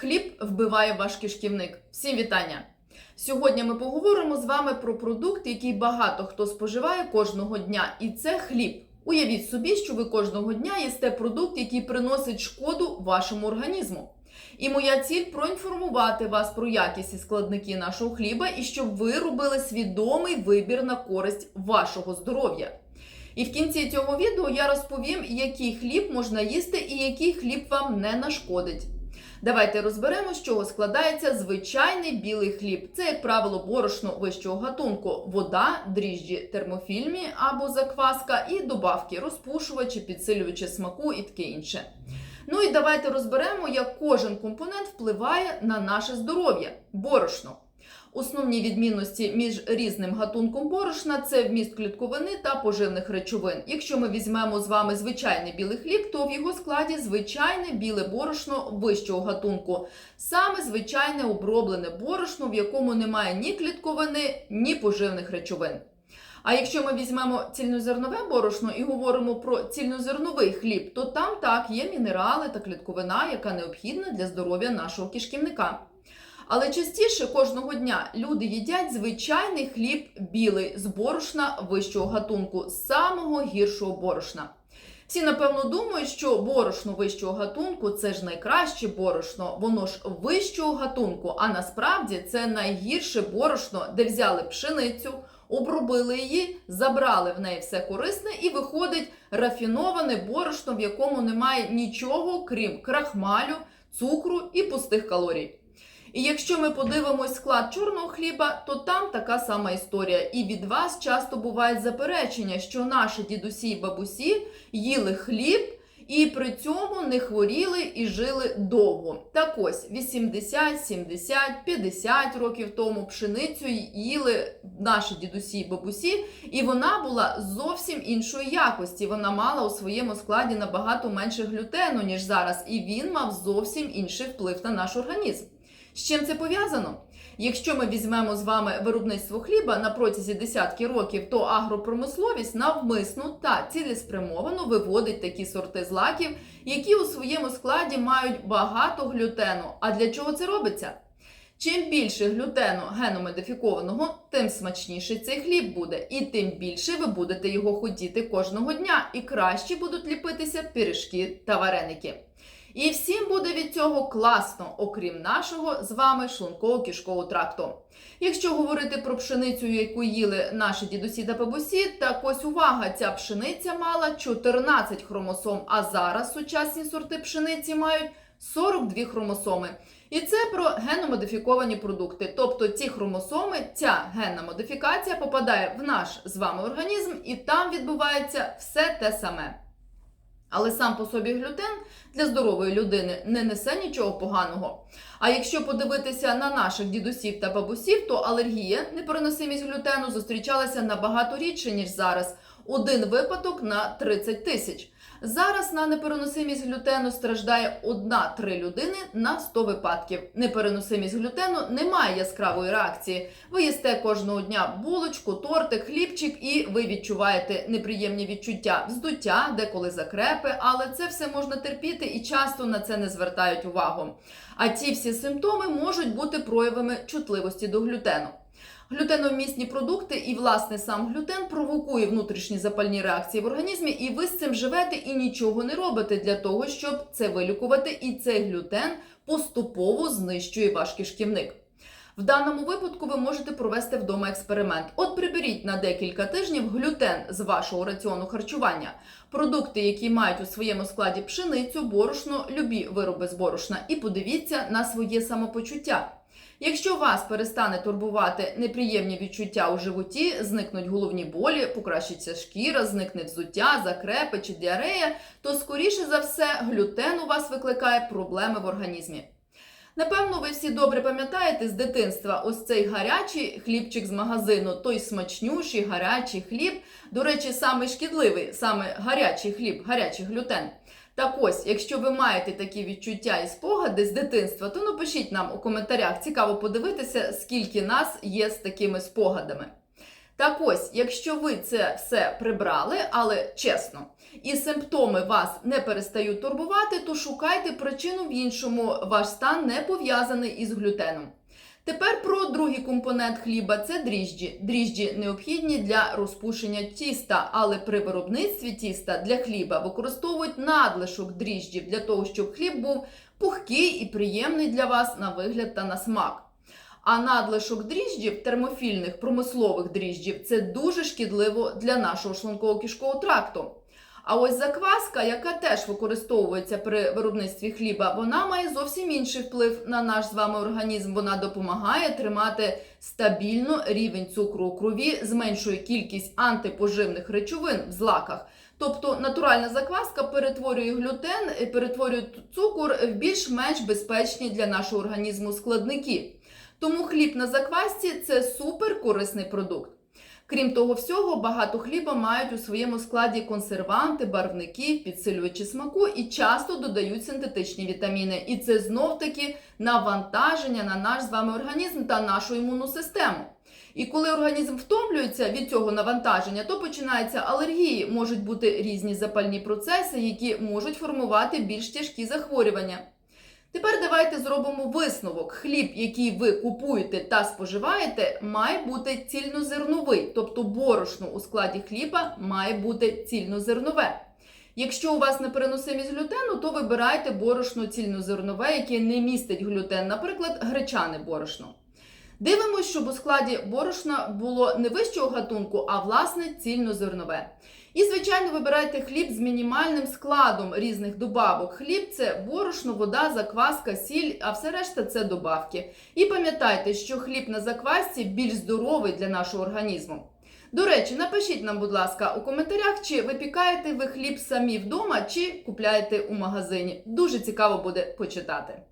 Хліб вбиває ваш кишківник. Всім вітання! Сьогодні ми поговоримо з вами про продукт, який багато хто споживає кожного дня, і це хліб. Уявіть собі, що ви кожного дня їсте продукт, який приносить шкоду вашому організму. І моя ціль проінформувати вас про якість і складники нашого хліба, і щоб ви робили свідомий вибір на користь вашого здоров'я. І в кінці цього відео я розповім, який хліб можна їсти і який хліб вам не нашкодить. Давайте розберемо, з чого складається звичайний білий хліб. Це, як правило, борошно вищого гатунку, вода, дріжджі, термофільмі або закваска і добавки, розпушувачі, підсилювачі смаку і таке інше. Ну і давайте розберемо, як кожен компонент впливає на наше здоров'я. Борошно. Основні відмінності між різним гатунком борошна це вміст клітковини та поживних речовин. Якщо ми візьмемо з вами звичайний білий хліб, то в його складі звичайне біле борошно вищого гатунку, саме звичайне оброблене борошно, в якому немає ні клітковини, ні поживних речовин. А якщо ми візьмемо цільнозернове борошно і говоримо про цільнозерновий хліб, то там так є мінерали та клітковина, яка необхідна для здоров'я нашого кишківника. Але частіше кожного дня люди їдять звичайний хліб білий з борошна вищого гатунку, самого гіршого борошна. Всі, напевно, думають, що борошно вищого гатунку це ж найкраще борошно, воно ж вищого гатунку, а насправді це найгірше борошно, де взяли пшеницю, обробили її, забрали в неї все корисне, і виходить рафіноване борошно, в якому немає нічого, крім крахмалю, цукру і пустих калорій. І якщо ми подивимось склад чорного хліба, то там така сама історія. І від вас часто бувають заперечення, що наші дідусі і бабусі їли хліб і при цьому не хворіли і жили довго. Так ось 80, 70, 50 років тому пшеницю їли наші дідусі і бабусі, і вона була зовсім іншої якості. Вона мала у своєму складі набагато менше глютену, ніж зараз, і він мав зовсім інший вплив на наш організм. З чим це пов'язано? Якщо ми візьмемо з вами виробництво хліба на протязі десятки років, то агропромисловість навмисно та цілеспрямовано виводить такі сорти злаків, які у своєму складі мають багато глютену. А для чого це робиться? Чим більше глютену геномодифікованого, тим смачніший цей хліб буде, і тим більше ви будете його хотіти кожного дня, і краще будуть ліпитися пиріжки та вареники. І всім буде від цього класно, окрім нашого з вами шлунково-кишкового тракту. Якщо говорити про пшеницю, яку їли наші дідусі та бабусі, так ось увага, ця пшениця мала 14 хромосом, а зараз сучасні сорти пшениці мають 42 хромосоми. І це про геномодифіковані продукти. Тобто ці хромосоми, ця генна модифікація попадає в наш з вами організм, і там відбувається все те саме. Але сам по собі глютен для здорової людини не несе нічого поганого. А якщо подивитися на наших дідусів та бабусів, то алергія, непереносимість глютену зустрічалася набагато рідше, ніж зараз. Один випадок на 30 тисяч. Зараз на непереносимість глютену страждає 1-3 людини на 100 випадків. Непереносимість глютену не має яскравої реакції. Ви їсте кожного дня булочку, тортик, хлібчик, і ви відчуваєте неприємні відчуття, вздуття, деколи закрепи, але це все можна терпіти і часто на це не звертають увагу. А ці всі симптоми можуть бути проявами чутливості до глютену. Глютеновмісні продукти і, власне, сам глютен провокує внутрішні запальні реакції в організмі, і ви з цим живете і нічого не робите для того, щоб це вилікувати. І цей глютен поступово знищує ваш кишківник. В даному випадку ви можете провести вдома експеримент. От приберіть на декілька тижнів глютен з вашого раціону харчування, продукти, які мають у своєму складі пшеницю, борошно, любі вироби з борошна, і подивіться на своє самопочуття. Якщо вас перестане турбувати неприємні відчуття у животі, зникнуть головні болі, покращиться шкіра, зникне взуття, закрепи чи діарея, то скоріше за все глютен у вас викликає проблеми в організмі. Напевно, ви всі добре пам'ятаєте з дитинства ось цей гарячий хлібчик з магазину, той смачнющий гарячий хліб. До речі, саме шкідливий, саме гарячий хліб, гарячий глютен. Так ось, якщо ви маєте такі відчуття і спогади з дитинства, то напишіть нам у коментарях. Цікаво подивитися, скільки нас є з такими спогадами. Так ось, якщо ви це все прибрали, але чесно, і симптоми вас не перестають турбувати, то шукайте причину в іншому. Ваш стан не пов'язаний із глютеном. Тепер про другий компонент хліба це дріжджі. Дріжджі необхідні для розпушення тіста, але при виробництві тіста для хліба використовують надлишок дріжджів для того, щоб хліб був пухкий і приємний для вас на вигляд та на смак. А надлишок дріжджів, термофільних промислових дріжджів, це дуже шкідливо для нашого шлунково-кишкового тракту. А ось закваска, яка теж використовується при виробництві хліба, вона має зовсім інший вплив на наш з вами організм. Вона допомагає тримати стабільно рівень цукру у крові, зменшує кількість антипоживних речовин в злаках. Тобто натуральна закваска перетворює глютен, е, перетворює цукор в більш-менш безпечні для нашого організму складники. Тому хліб на заквасці це супер корисний продукт. Крім того всього, багато хліба мають у своєму складі консерванти, барвники, підсилювачі смаку і часто додають синтетичні вітаміни. І це знов таки навантаження на наш з вами організм та нашу імунну систему. І коли організм втомлюється від цього навантаження, то починаються алергії, можуть бути різні запальні процеси, які можуть формувати більш тяжкі захворювання. Тепер давайте зробимо висновок. Хліб, який ви купуєте та споживаєте, має бути цільнозерновий, тобто борошно у складі хліба має бути цільнозернове. Якщо у вас непереносимість глютену, то вибирайте борошно цільнозернове, яке не містить глютен, наприклад, гречане борошно. Дивимось, щоб у складі борошна було не вищого гатунку, а власне цільнозернове. І, звичайно, вибирайте хліб з мінімальним складом різних добавок. Хліб це борошно, вода, закваска, сіль, а все решта це добавки. І пам'ятайте, що хліб на заквасці більш здоровий для нашого організму. До речі, напишіть нам, будь ласка, у коментарях, чи випікаєте ви хліб самі вдома, чи купляєте у магазині. Дуже цікаво буде почитати.